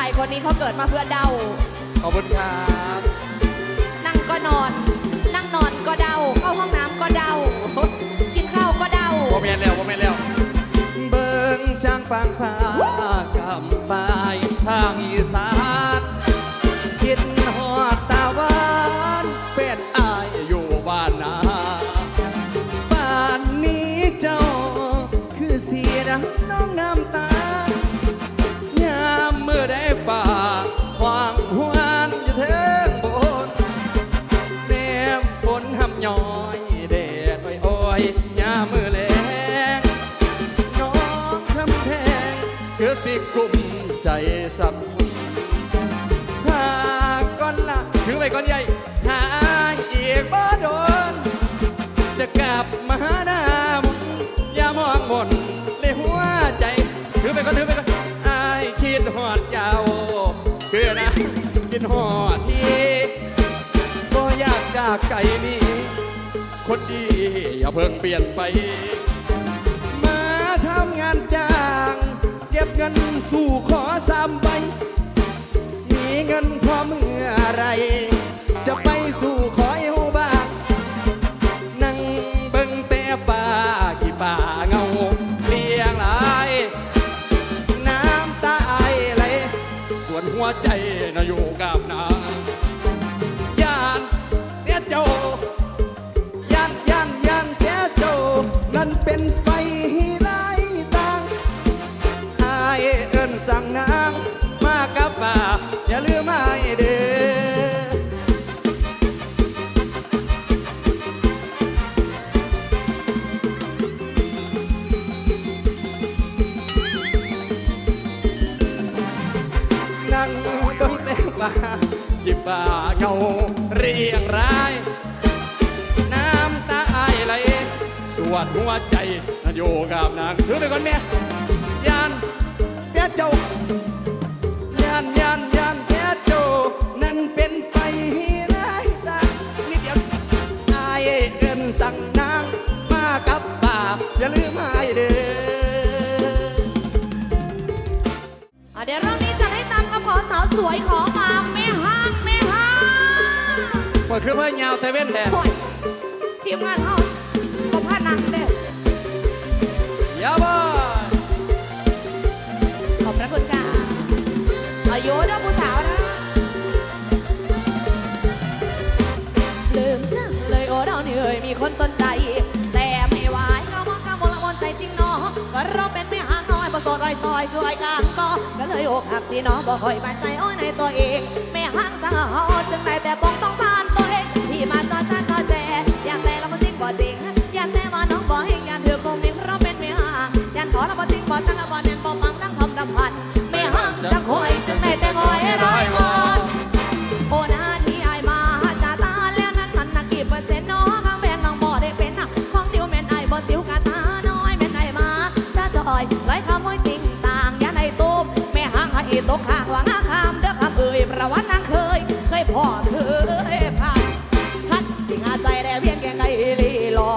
ายคนนี้เขาเกิดมาเพื่อเดา ขอบคุณครับนั่งก็นอน นั่งนอนก็เดา เข้าห้องน้ำก็เดา กินข้าวก็เดาโมเมนแล้วโมเมนแล้ว เบิ่งจางฟางฟ้ากำปายทางอีสานคิดหอดตาหวานเป็นอายอยู่บ้านนาบ้านนี้เจ้า คือเสียดังน้องน้ำตา สับหาก้อนละถือไปก้อนใหญ่หาอีกบ่โดน จะกลับมาหาหน้ามนอย่ามองหมนในหัวใจ ถือไปก่อนถือไปก่อนอายคิดหอดยาวคือนะคิดหอดที่ก็อยากจากไก่นี้คนดีอย่าเพิ่งเปลี่ยนไป มาทำงานจ้า ก็บเงินสู่ขอสามใบ มีเงินพอเมื่อไร จะไปสู่ขอเอวบ้างนั่งเบิ่งแต่ป่าขี้ป่าเงาเลียงหลาย น้ำตาไอไหลส่วนหัวใจน่ะอยู่กับนางยานเตี้ยโจยานยานยานเตี้ยโจนั่นเป็นไป วดหัวใจนั่นอยู่กับนางถือไปก่อนแม่ยานแกเจ้ายานยานยานแกเจ้านั่นเป็นไปไรตานิดเดียวอายเอิ้นสั่งนางมากับป่าอย่าลืมอายเด้ออะเดี๋ยวรอบนี้จะให้ตามกระเพาะสาวสวยของมาแม่ห้างแม่ห้างเปิดคือเพื่อนยาวเซเว่นแทนโอ้ยทีมงานเขาเขา สดรอยซอยคือไอ้กลางก็ก็เลยอกหักสิเนาะบ่ค่อยมั่นใจอ้อยในตัวเองแม่ห้างจังเฮาจึงได้แต่ปองสองสารตัวเองที่มาจอดจ้าจอแจอยากแต่ละบ่จริงบ่จริงอยากแต่ว่าน้องบ่เฮงอยากถือคงนิ่งเพราะเป็นแม่ห้างอยากขอละบ่จริงบ่จังละบ่แน่นบ่ฟังตั้งทำดำพันแม่ห้างจังคอยจึงได้แต่คอยร้อยวันโอ้นาที่ไอมาจ่าตาแล้วนั้นมันนักกี่เปอร์เซ็นต์น้องข้างแบนน้องบ่ได้เป็นน่ะของเดียวแม่นไอบ่สิวกะตาน้อยแม่นไอมาจ้าจอยไว้คำไว้ ตกข้างว่างคำเด้อคำเอ่ยประวัตินางเคย เคยพ่อเคยผ่านทัดสิงหาใจแด่เวียงแก่ไกลีหลอ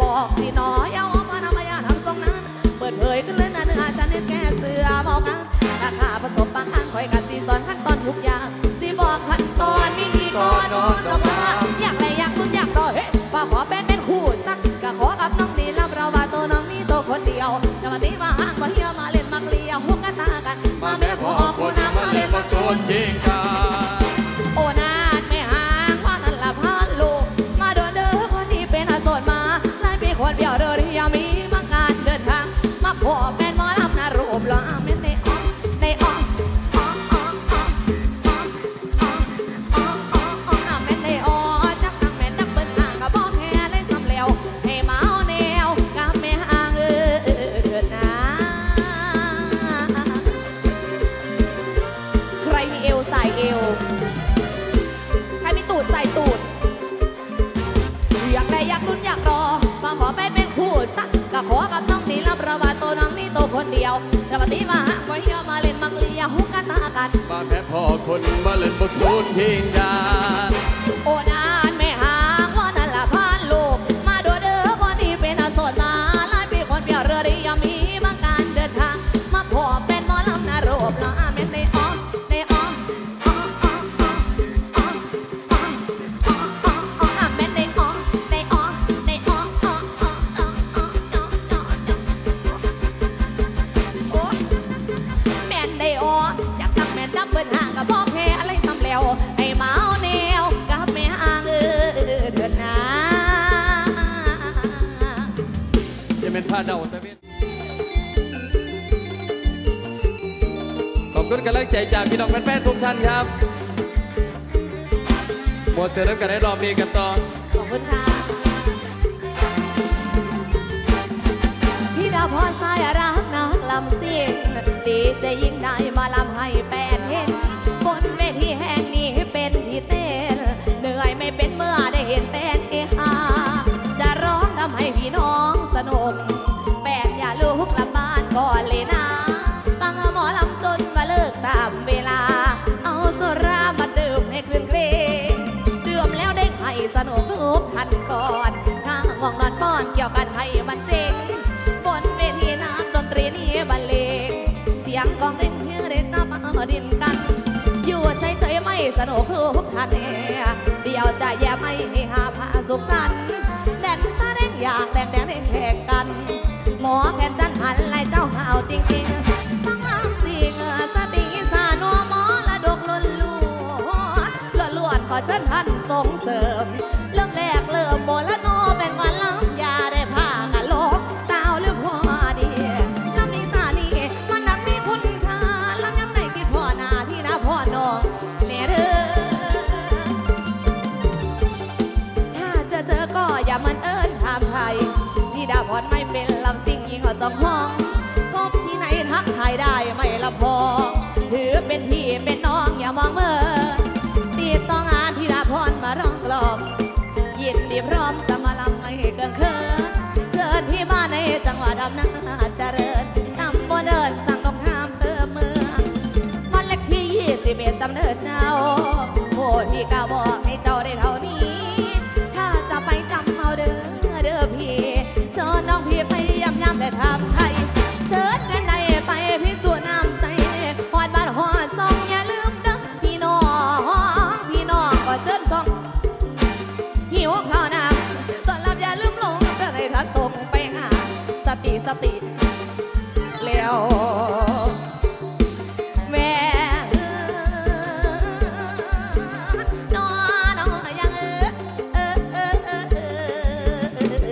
บอกสินออย่าว่ามานำมายาทำทรงนั้น เปิดเผยขึ้นเลยนเนื้อจะเน้นแก่เสือมองกันถ้าข้าประสบบางครั้งคอยกัสีสอนขั้นตอนทุกอย่าง สิบอกขั้นตอนมีกี่ก้อน Jeka อยากได้อยากลุ้นอยากรอ มาขอไปเป็นคู่สักก็ขอกับน้องนี่รับระบาดตัวน้องนี่ตัวคนเดียวแต่วันนี้มาหาไว้เฮียมาเล่นมังเลียหุกกันตากันมาแค่พ่อคนมาเล่นบทโซนยิงกันโอ้นานไม่ห่างว่านั่นละพานลูก มาดูเด้อคนที่เป็นอาโสดมาหลายปีคนเดียวเรือดียังมีมาการเดินทาง มาพบเป็นหมอลำนารูปละอาเมนใน ผ้าเดาตะเวนขอบคุณกำลังใจจากพี่น้องแฟนๆทุกท่านครับ หมดเสร็จแล้วกันในรอบนี้กันต่อ ขอบคุณค่ะ พี่ดาวพรสายรักนักลำเสียงดีใจยิ่งได้มาลำให้แปดเห็น ให้สนุกทุกทันก่อนถ้าง่วงนอนป้อนเกี่ยวกันให้มันเจ๋งบนเวทีนักดนตรีนี้บรรเลงเสียงกองเล่นเฮือเรตามาดินกัน อยู่เฉยๆไม่สนุกทุกทันเนี่ยเดียวจะแย่ไม่ให้หาพาสุขสันแดนซาแดงอยากแดงแดงเล่นแข่งกัน หมอแคนจันหันไล่เจ้าหาวจริงๆ ขอเชิญท่านส่งเสริม เริ่มแรกเริ่มโบละโนเป็นวันลำยาได้พากันโลกตาวหรือพอดีลำนี้สานีมันนักมีคุณค่าลำย้ำในคิดพ่อนาที่นาพ่อน้องเนเด้อถ้าจะเจอก็อย่ามันเอิญถามไทยที่ดาพรไม่เป็นลำสิ่งยิงเอาจองห้องพบที่ไหนทักทายได้ไม่ละพอ งหวัดอำนาจเจริญนำบ่เดินสั่งตรงห้ามเติมเมืองมันเลขที่ยี่สิบเอ็ดจำเนิดเจ้าโอ้ที่กาบอก วแม่นอนยังเออเออเออเออเออ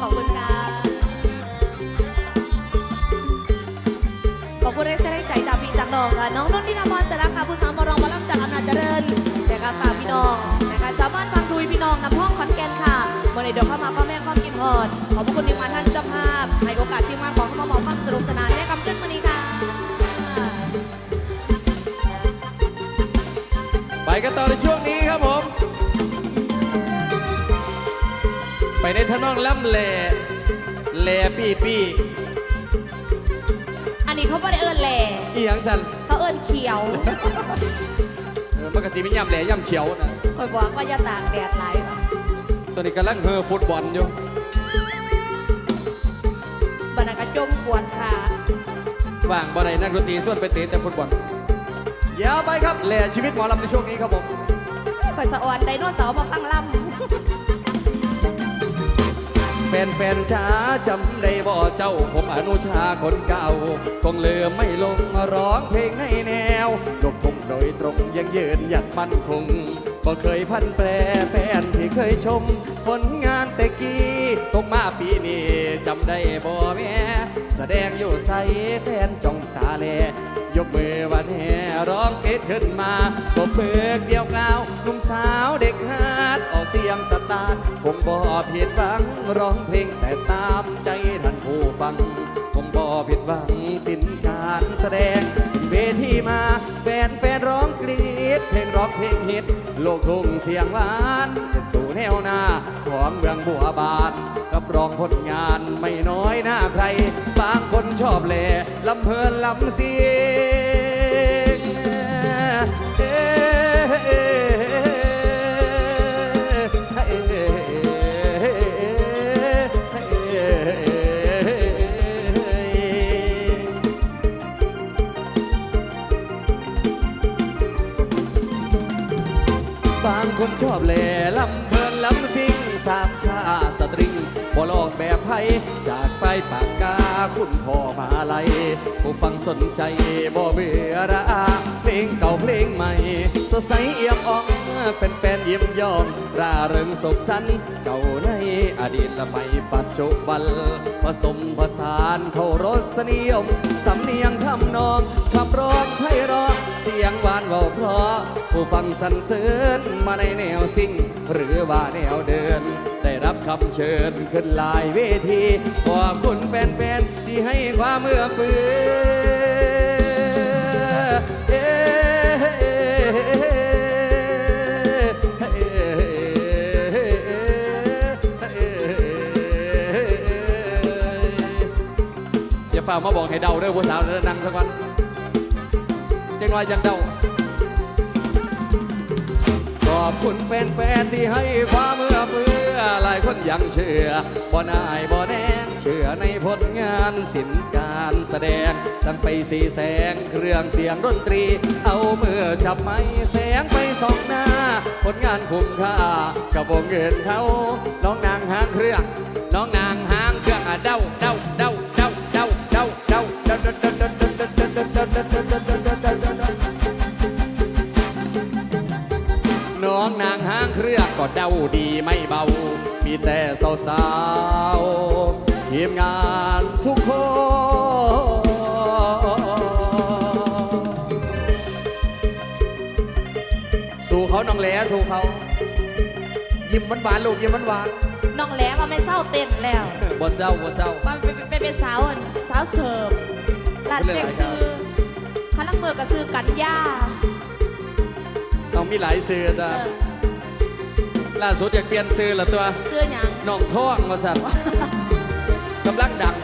ขอบคุณค่ะขอบคุณที่ได้ใจจากพี่จากน้องค่ะน้องนุ่นที่นำมอนสรักค่ะผู้สาวมารองมาล่ำจากอำนาจเจริญนะคะฝากพี่น้องนะคะชาวบ้านบางดุยพี่น้องนำห้องขอนแก่นค่ะวันนี้เดี๋ยวเข้ามาพ่อแม่ความกินหอดขอบพระคุณทีมงานท่านเจ้าภาพให้โอกาสทีมงานของเข้ามามอบความสนุกสนานในคำขึ้นวันนี้ค่ะ ไปกันต่อในช่วงนี้ครับผม ไปในทะนองล่ำแหล่แหล่ปี้ปี้อันนี้เขาไม่ได้เอิญแหล่อีหยังสันเขาเอิญเขียวเออปกติเป็นย่ำแหล่ย่ำเขียวนะคอยบอกว่าอย่าตากแดดไหลายค่ะสวัสดีกำลังเฮอฟุตบอลอยู่ บรรยากาศจมปวดค่ะว่างบ่ได้นักดนตรีส่วนไปเตะแต่ฟุตบอลยาวไปครับแหล่ชีวิตหมอลำในช่วงนี้ครับผมคอยจะอ่อนไดโนเสาร์มาฟังลำแฟนๆช้าจำได้บ่เจ้า ผมอนุชาคนเก่าคงลืมไม่ลงร้องเพลงในแนวลูกทุ่งโดยตรงยังยืนหยัดมั่นคงบ่เคยพันแปรแฟนที่เคยชม ผลงานแต่กี้ตกมาปีนี้จำได้บ่แม่แสดงอยู่ใส่แฟนจ้องตาแลยกมือวันแห่ร้องเอ็ดขึ้นมาบกเบิกเดียวกล่าวหนุ่มสาวเด็กฮาดออกเสียงสตาร์ทคงบ่ผิดหวังร้องเพลงแต่ตามใจท่านผู้ฟังคงบ่ผิดหวังสินการแสดงเวทีมาแฟนแฟนร้องกรีดเพลงร็อกเพลงฮิตโลกทุ่งเสียงหวานเป็นสู่แนวหน้าของเมืองบัวบานับรองผลงานไม่น้อยหน้าใคร บางคนชอบแหล่ลำเพลินลำเสียงบางคนชอบแหล่ลำเพลินลำซิ่งสามชา ภัย จากไปปากกาคุณพ่อมาลัยผู้ฟังสนใจบ่เบื่อระอาเพลงเก่าเพลงใหม่สดใสเอี่ยมอ่องเป็นแฟนยิ้มยอมราเริงสุขสันเก่าในอดีตและไปปัจจุบัน ผสมผสานเขารสนิยม สำเนียงทำนองขับร้องให้ร้อเสียงหวานเบาเพราะ ผู้ฟังสรรเสริญมาในแนวสิ่ง หรือว่าแนวเดิน ขัเชิญขึ้นหลายเวที ขอบคุณแฟนๆ ที่ให้ความเมื่อเฟือามาบอกให้เดาด้วยผู้สาวเดินนั่งสักวันเจ๊งน้อยังเดา ขอบคุณแฟนๆที่ให้ความเมื่อ คนยังเชื่อบ่นายบ่แดงเชื่อในผลงานสินการแสดงตั้งไปสีแสงเครื่องเสียงดนตรี เอาเมื่อจับไม้แสงไปสองหน้า ผลงานคุ้มค่ากับวงเงินเขาน้องนางหางเครื่อง น้องนางหางเครื่องอะเด้าเด้าเด้าเด้าเด้าเด้าเด้าเด้าเด้าเด้าเด้าเด้าเด้าเด้าเด้าน้องนางหางเครื่องก็เด้าดีไม่เบา มีแต่สาวๆทีมงานทุกคนสู่เขาน้องแหลสู่เขา ยิ้มหวานๆลูกยิ้มหวานน้องแหลมว่าไม่เศร้าเต้นแล้วๆบ่เศร้าบ่เศร้า ว่าเป็นเป็นเป็นสาวอั่นสาวเสิร์ฟร้านเซ็กซื้อพลังมือก็ซื้อกันย่าต้องมีหลายซื้อจ้ะเออ ล่าสุดอยากเปลี่ยนซื้อละตัวซื้อหยังน้องท่องมาสั่นกำลังดัง